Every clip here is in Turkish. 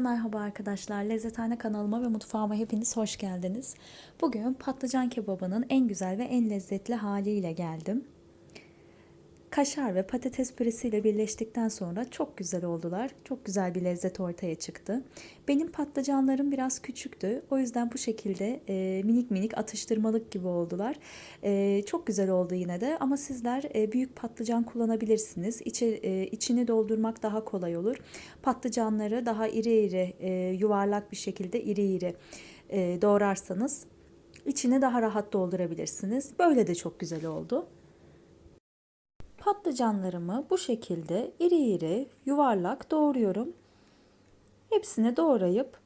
merhaba arkadaşlar. Lezzethane kanalıma ve mutfağıma hepiniz hoş geldiniz. Bugün patlıcan kebabının en güzel ve en lezzetli haliyle geldim. Kaşar ve patates püresiyle birleştikten sonra çok güzel oldular. Çok güzel bir lezzet ortaya çıktı. Benim patlıcanlarım biraz küçüktü. O yüzden bu şekilde e, minik minik atıştırmalık gibi oldular. E, çok güzel oldu yine de ama sizler e, büyük patlıcan kullanabilirsiniz. İçi, e, içini doldurmak daha kolay olur. Patlıcanları daha iri iri e, yuvarlak bir şekilde iri iri e, doğrarsanız içini daha rahat doldurabilirsiniz. Böyle de çok güzel oldu. Patlıcanlarımı bu şekilde iri iri yuvarlak doğruyorum. Hepsini doğrayıp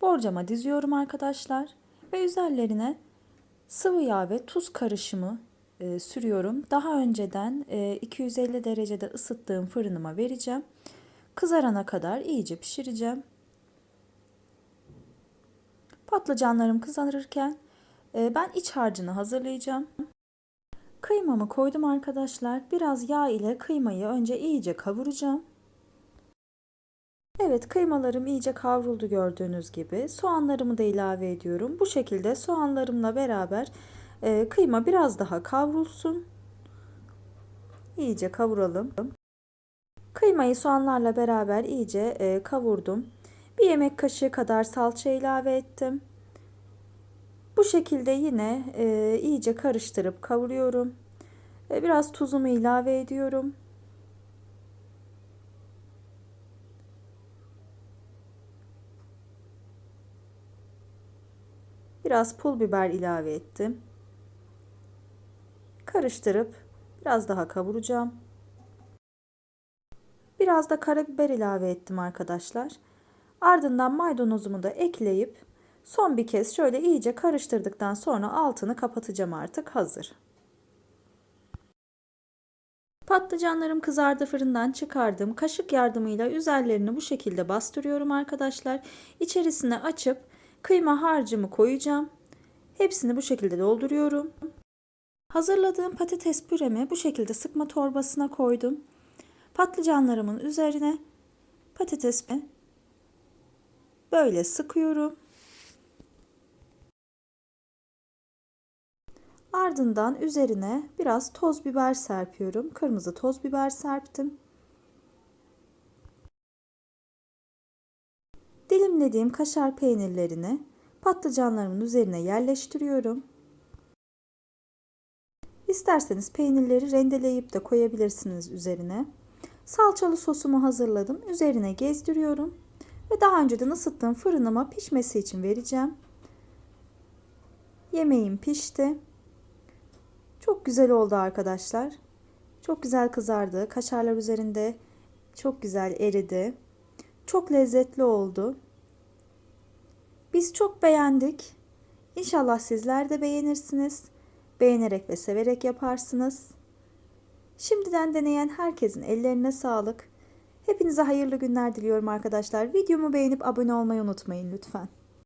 borcama diziyorum arkadaşlar ve üzerlerine sıvı yağ ve tuz karışımı e, sürüyorum. Daha önceden e, 250 derecede ısıttığım fırınıma vereceğim. Kızarana kadar iyice pişireceğim. Patlıcanlarım kızarırken e, ben iç harcını hazırlayacağım. Kıymamı koydum arkadaşlar. Biraz yağ ile kıymayı önce iyice kavuracağım. Evet kıymalarım iyice kavruldu gördüğünüz gibi. Soğanlarımı da ilave ediyorum. Bu şekilde soğanlarımla beraber e, kıyma biraz daha kavrulsun. İyice kavuralım. Kıymayı soğanlarla beraber iyice e, kavurdum. Bir yemek kaşığı kadar salça ilave ettim. Bu şekilde yine e, iyice karıştırıp kavuruyorum. E, biraz tuzumu ilave ediyorum. Biraz pul biber ilave ettim. Karıştırıp biraz daha kavuracağım. Biraz da karabiber ilave ettim arkadaşlar. Ardından maydanozumu da ekleyip son bir kez şöyle iyice karıştırdıktan sonra altını kapatacağım artık hazır. Patlıcanlarım kızardı fırından çıkardım. Kaşık yardımıyla üzerlerini bu şekilde bastırıyorum arkadaşlar. İçerisine açıp kıyma harcımı koyacağım. Hepsini bu şekilde dolduruyorum. Hazırladığım patates püremi bu şekilde sıkma torbasına koydum. Patlıcanlarımın üzerine patatesimi böyle sıkıyorum. Ardından üzerine biraz toz biber serpiyorum. Kırmızı toz biber serptim. Dilimlediğim kaşar peynirlerini patlıcanlarımın üzerine yerleştiriyorum. İsterseniz peynirleri rendeleyip de koyabilirsiniz üzerine. Salçalı sosumu hazırladım. Üzerine gezdiriyorum ve daha önceden ısıttığım fırınıma pişmesi için vereceğim. Yemeğim pişti. Çok güzel oldu arkadaşlar. Çok güzel kızardı. Kaşarlar üzerinde çok güzel eridi. Çok lezzetli oldu. Biz çok beğendik. İnşallah sizler de beğenirsiniz. Beğenerek ve severek yaparsınız. Şimdiden deneyen herkesin ellerine sağlık. Hepinize hayırlı günler diliyorum arkadaşlar. Videomu beğenip abone olmayı unutmayın lütfen.